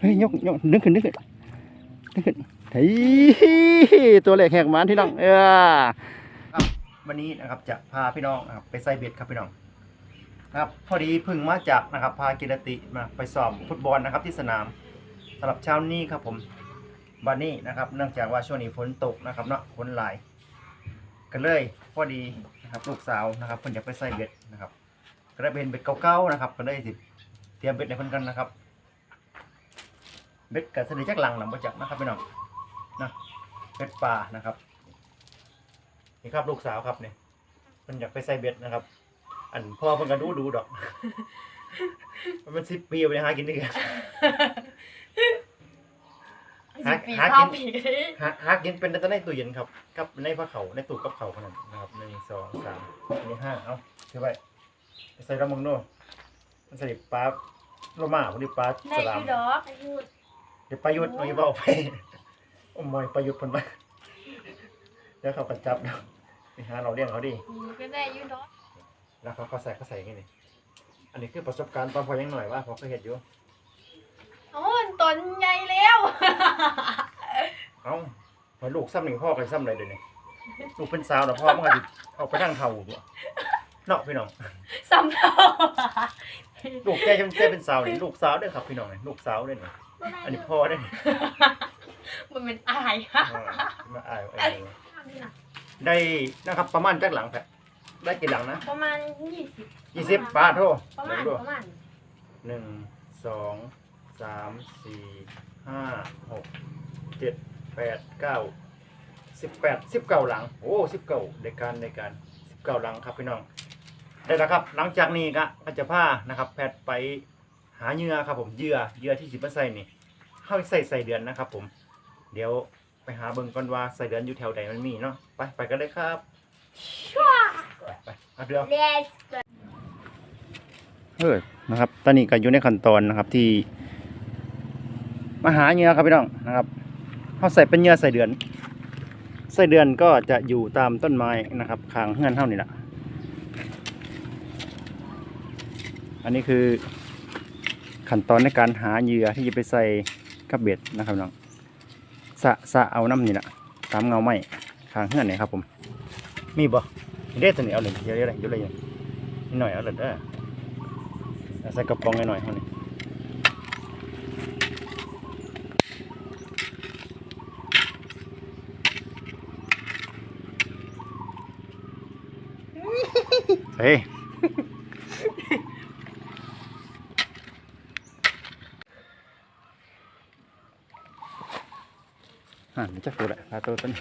เฮ้ยยกยกนึกขึ้นนึกขึ้นนึกขึ้นเฮ้ยตัวเล็กแหกมันที่น้องเออครับวันนี้นะครับจะพาพี่น้องนะครับไปใส่เบ็ดครับพี่น้องนะครับพอดีพึ่งมาจากนะครับพากิรติมาไปสอบฟุตบอลนะครับที่สนามสำหรับเช้านี้ครับผมวันนี้นะครับ เนื่องจากว่าช่วงนี้ฝนตกนะครับเนาะฝนหลายก็เลยพอดีนะครับลูกสาวนะครับเพิ่นอยากไปใส่เบ็ดนะครับก็ได้เป็นเบ็ดเก่าๆนะครับก็ได้สิเตรียมเบ็ดในเพิ่นกันนะครับ เบ็ดกับสนิทจักหลังหลังประจักนะครับพี่น้องนะเบ็ดปลานะครับนี่ครับลูกสาวครับเนี่ยเพิ่นอยากไปใส่เบ็ดนะครับ อันพ่อเพิ่นก็ดูดูดอก มันเป็นสิบปีไปหากินด้วยกันหาสิบปีหาข้าวกินปีก็ได้หาหากินเป็นแต่ในตู้เย็นครับกับในผ้าเขาวในตู้กับเขาวขนาดนะครับหนึ่งสองสามนี่ห้าเอาถือไว้ไปใส่ลำมึงโน่นมันใส่ปลาโลมาพอดีปลาได้สอลามยู่ดอกพูด เดี๋ยวประยุทธ์เอาอีกเอาไปโอ้มอยประยุทธ์เพิ่นไปเดี๋ยวเขากระจับเนาะไปหาเราเลี้ยงเขาดินี่ก็ได้อยู่ดอกแล้วเขาก็ใส่เขาใส่ไงนี่อันนี้คือประสบการณ์ตอนพอยังหน่อยว่าพอเคยเห็นอยู่โอ้ยตนใหญ่แล้ว เอ้าเหมือนลูกซ้ำหนึ่งพ่อกันซ้ำเลยเดี๋ยวนี้ลูกเป็นสาวนะพ่อมันก็สิเอาไปนั่งเท่าตัวเนาะพี่น้อง สำเนา ลูกแกจะแกเป็นสาวนี่ลูกสาวเด้อครับพี่น้องนี่ลูกสาวเด้อนี่ อันนี้พ่อเด้อนี่มันเป็นอายอ่ามาอายเอาเองได้นะครับประมาณจักหลังแพะได้กี่หลังนะประมาณยี่สิบยี่สิบบาทโทประมาณดูประมาณหนึ่งสองสามสี่ห้าหกเจ็ดแปดเก้าสิบแปดสิบเก้าหลัง โอ้สิบเก้าในการในการสิบเก้าหลังครับพี่น้องได้แล้วครับ หลังจากนี้ก็ก็จะพานะครับ แพทย์ไป หาเหยื่อครับผมเหยื่อเหยื่อที่สิบมาใส่นี่เข้าใส่ใส่เดือนนะครับ ผม เดี๋ยวไปหาเบิ่งก่อนว่าใส่เดือนอยู่แถวใดมันมีเนาะไปไปกันเลยครับไปไปเอาเดือนเลสเออนะครับ ตอนนี้ก็อยู่ในขั้นตอนนะครับที่มาหาเหยื่อครับพี่น้องนะครับเขาใส่เป็นเหยื่อใส่เดือนใส่เดือนก็จะอยู่ตามต้นไม้นะครับข้างเฮือนเท่านี่แหละ อันนี้คือ ขั้นตอนในการหาเหยื่อที่จะไปใส่กับเบ็ดนะครับน้องสะสะเอาน้ำนี่แหละตามเงาไม้ข้างเฮือนนี่ครับผม มีบ่เด็ดตัวนี้เอาเลยเดี๋ยวเดี๋ยวเดี๋ยวเลยนิดหน่อยเอาเลยเด้อใส่กระป๋องหน่อยๆเท่านี้เฮ้ย อ่านี่จะตัวแหละปลาตัวต้น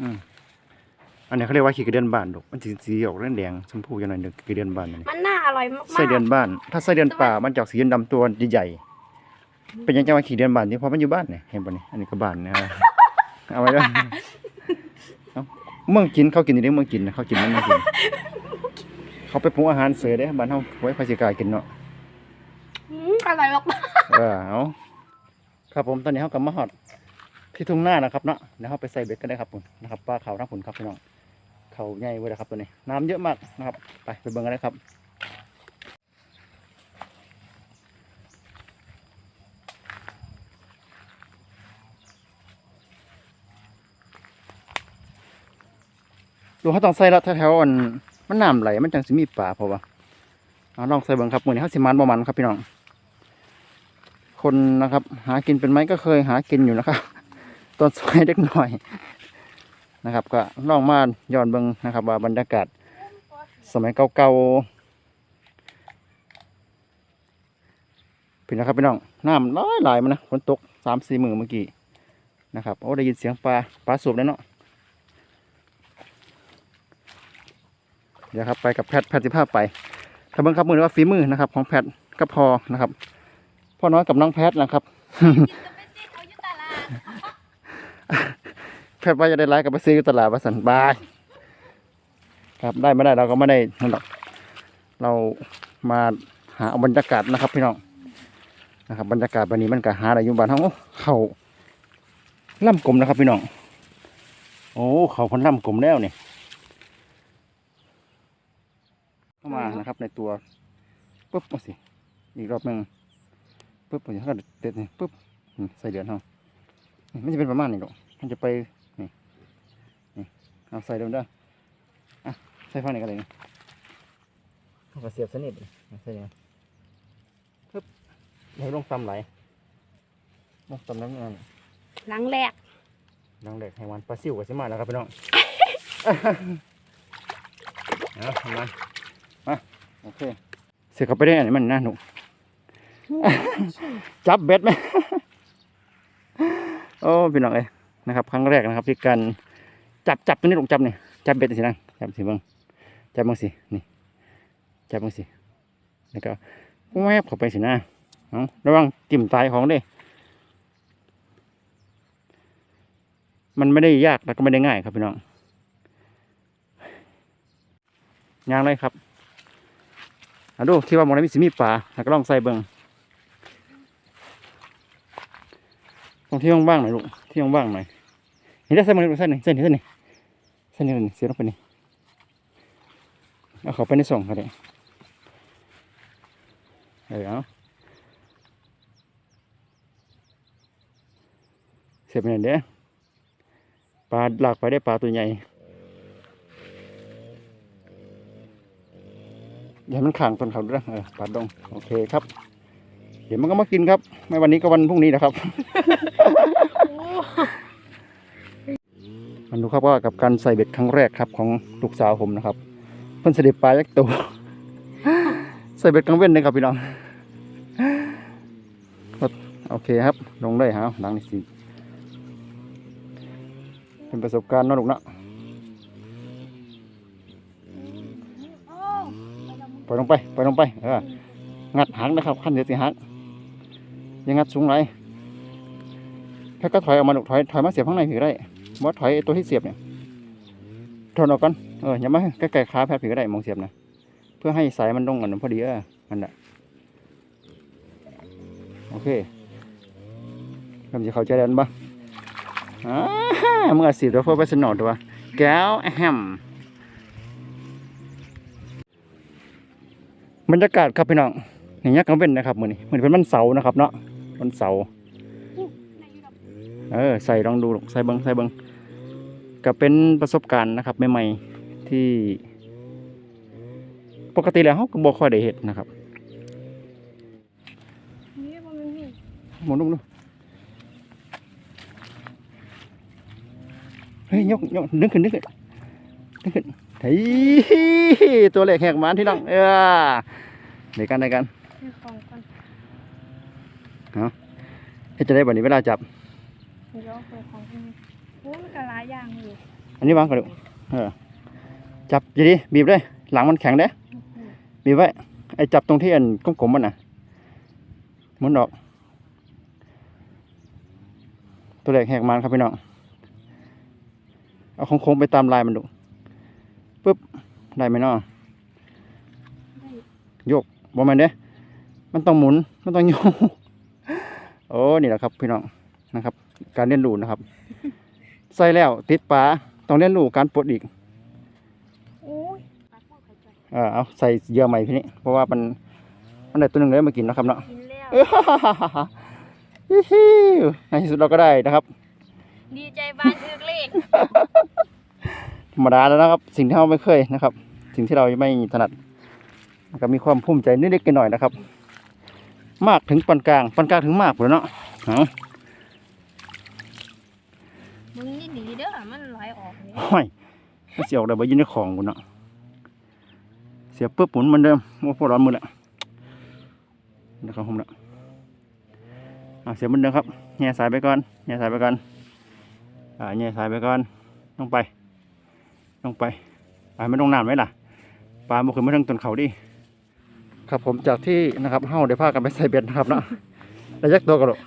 อืมอันนี้เขาเรียกว่าขี้กระเดือนบ้านดอกมันสีสีออกแดงๆชมพูอย่างหน่อยหนึ่งกระเดือนบ้านนี่มันน่าอร่อยมากๆไส้เดือนบ้าน ถ้าไส้เดือนป่ามันจะออกสีดำตัวใหญ่ๆเป็นยังไงว่าขี้เดือนบ้านที่พอมันอยู่บ้านเนี่ยเห็นปะนี่อันนี้ก็บ้านนะครับเอาไว้ด้วยเอาเมืองกินเขากินอยู่ในเมืองกินนะเขากินนั่นเมืองกิน เขาไปปรุงอาหารเสริได้บ้านเขาไว้ภาษีกายกินเนาะ อร่อยมากเออเอาครับผมตอนนี้เขากลับมาฮอดที่ทุ่งนานะครับเนาะเดี๋ยวเขาไปใส่เบ็ดกันได้ครับผมนะครับปลาเขาทั้งผลครับพี่น้องเขาใหญ่เว้ยนะครับตัวนี้ น้ำเยอะมากนะครับ ไปไปเบิ่งกันเลยครับดูเขาต้องใส่ละแถวๆอันมันน้ำไหลมันจังสิมีปลาเพราะว่าเอาลองใส่เบิ่งครับมือนี้เขาสิมันบ่มันครับพี่น้อง คนนะครับ หากินเป็นไหมก็เคยหากินอยู่นะครับตอนสมัยเด็กหน่อยนะครับ ก็ลองมาย้อนเบิ่งนะครับ ว่าบรรยากาศสมัยเก่าๆพี่นะครับพี่น้องน้ำน้อยหลายมันนะฝนตกสามสี่หมือเมื่อกี้นะครับโอ้ได้ยินเสียงปลาปลาสูบแล้วเนาะเดี๋ยวครับไปกับแพทแพทสิภาพไปถ้าเบิ่งครับมือว่าฝีมือนะครับ ของแพทก็พอนะครับ พ่อน้อยกับน้องแพทย์นะครับ แพทย์ว่าจะได้ไลฟ์กับไปซื้อตลาดวัดสันบายครับได้ไม่ได้เราก็ไม่ได้นั่นหรอกเรามาหาบรรยากาศนะครับพี่น้องนะครับ บรรยากาศวันนี้มันก็หาอะไรอยู่บ้านเฮาโอ้เขาล่ำกลมนะครับพี่น้องโอ้เขาคนล่ำกลมแล้วเนี่ยเข้ามานะครับในตัวปุ๊บเอาสิอีกรอบหนึ่ง ปุ๊บเอาสิเขาก็เด็ดนี่ปุ๊บนี่ใส่เดือนเขานี่มันจะเป็นประมาณนี้หรอกมันจะไปนี่นี่เอาใส่เดิมเด้ออะใส่ฟังนี่กันเลยนี่เขาก็เสียบสนิทนี่ใส่ยังไงปุ๊บเดี๋ยวลงตำไหลลงตำน้ำมันหลังแรกดังเด็กให้วันปลาซิวกับสิมาแล้วครับพี่น้องเอาทำมามาโอเคเสียเข้าไปได้อันนี้มันน่าหนุ จับเบ็ดไหมโอ้พี่น้องเอ้ยนะครับครั้งแรกนะครับที่การจับจับตัวนี้ลงจับนี่จับเบ็ดสินะจับสิเบิ้งจับเบิ้งสินี่จับเบิ้งสิแล้วก็แวบเข้าไปสินะเอาระวังจิ้มตายของเด้มันไม่ได้ยากแล้วก็ไม่ได้ง่ายครับพี่น้องยางเลยครับอดูคิดว่ามองไหนมีสิมีปลาแล้วก็ลองใส่เบิง ตรงที่ว่างๆหน่อยลูกที่ว่างๆหน่อยเห็นได้ใส่เบิ้งเส้นหนึ่งเส้นหนึ่งเส้นนึ่งเส้นนึ่งเสียลงไปนี่เอาเขาไปในส่งเขาเลยเออเอาเสียบไปไหนเด้อปลาหลากไปได้ปลาตัวใหญ่อย่าให้มันขังต้นเขาด้วยนะเออปลาดง โอเคครับ เดี๋ยวมันก็มากินครับ ไม่วันนี้ก็วันพรุ่งนี้นะครับ มันดูครับว่ากับการใส่เบ็ดครั้งแรกครับของลูกสาวผมนะครับ เพิ่นเสด็จปลายักษ์ตัวใส่เบ็ดกลางเว้นเลยครับพี่น้องโอเคครับ ลงเลยฮะหลังนี้สิเป็นประสบการณ์เนาะลูกเนาะปล่อยลงไปปล่อยลงไปเอองัดหางนะครับขั้นเดียวสิหักอ ยังงัดสูงไรแค่ก็ถอยออกมาลูกถอยถอยมาเสียบข้างในผิวได้ว่าถอยตัวที่เสียบเนี่ยถอนออกก่อนเอออย่ามาใกล้ๆขาแพทย์ผิวได้มองเสียบนะเพื่อให้สายมันลงกันพอดีเออนั่นแหละโอเคเริ่มจะเข้าใจแล้วบ้างอ่ามึงอาศิเดี๋ยวพอไปสนอตัวแก้วแฮมบรรยากาศครับพี่น้องอย่างเงี้ยกังเว้นนะครับมือนี้มือนเป็นวันเสาร์นะครับเนาะ วันเสาร์เออใส่ลองดูลูกใส่เบิงใส่เบิงก็เป็นประสบการณ์นะครับใหม่ๆที่ ปกติแล้วเขาก็บ่ค่อยได้เห็นนะครับนี่มันมีหมุนลูกดูเฮ้ยยกยกนึกขึ้นนึกขึ้นนึกขึ้นเฮ้ยตัวเล็กแหกหมันที่น้องเออเดี๋ยวกันเดี๋ยวกัน มีของกัน เฮ็ดจะได้บัดนี้เวลาจับ เดี๋ยวเอาไปของกันโอ้มันก็หลายอย่างอยู่อันนี้วางก่อนดูเออจับดีๆบีบเลยหลังมันแข็งเด้บีบไว้ไอ้จับตรงที่อันก้มๆมันน่ะหมุนออก ตัวเล็กแหกหมันครับพี่น้องเอาโค้งๆไปตามลายมันดูปึ๊บได้ไหมเนาะได้บ่แม่นเด้ มันต้องหมุน มันต้องโยก โอ้นี่แหละครับพี่น้องนะครับ การเรียนรู้นะครับ ใส่แล้วติดปลาต้องเรียนรู้การปลดอีกโอ้ยปลาหม้อไข่ใจเออเอาใส่เหยื่อใหม่พี่นี้เพราะว่ามันมันได้ตัวหนึ่งเลยมากินนะครับเนาะกินแล้วเออฮิฮิวในที่สุดเราก็ได้นะครับ ดีใจบ้านอึกเลขธรรมดาแล้วนะครับ สิ่งที่เราไม่เคยนะครับ สิ่งที่เราไม่ถนัดก็มีความภูมิใจนิดๆหน่อยๆนะครับ มากถึงปานกลางปานกลางถึงมากเลยเนาะเอามึงนี่ดีเด้อมันไหลออกเลยห้อยมันเสียออกได้บ่ยินในของกูเนาะเสียบปุ๊บหมุนเหมือนเดิมโอ้พวกร้อนมือละนะครับผมละอะเสียบเหมือนเดิมครับแง่สายไปก่อนแง่สายไปก่อนอ่าแง่สายไปก่อนลงไปลงไปปลาไม่ลงน้ำไหมล่ะปลาบ่ขึ้นมาทางต้นเขาดิ ครับผมจากที่นะครับเฮาได้พากันไปใส่เบ็ดนะครับเนาะได้ยักตัวกันหรอ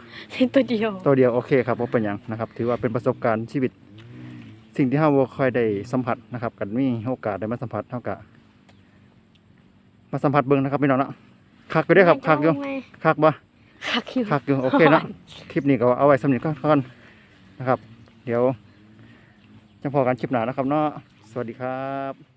ตัวเดียว ตัวเดียวโอเคครับว่าเป็นหยังนะครับ ถือว่าเป็นประสบการณ์ชีวิต สิ่งที่เราบ่ค่อยได้สัมผัสนะครับ กันมีโอกาสได้มาสัมผัสเท่ากับมาสัมผัสเบิ่งนะครับพี่น้องเนาะคักไปด้วยครับคักอยู่คักบ่คักอยู่คักอยู่โอเคเนาะคลิปนี้ก็เอาไว้สำหรับก่อนนะครับ เดี๋ยวจะพอกันคลิปหน้านะครับเนาะสวัสดีครับ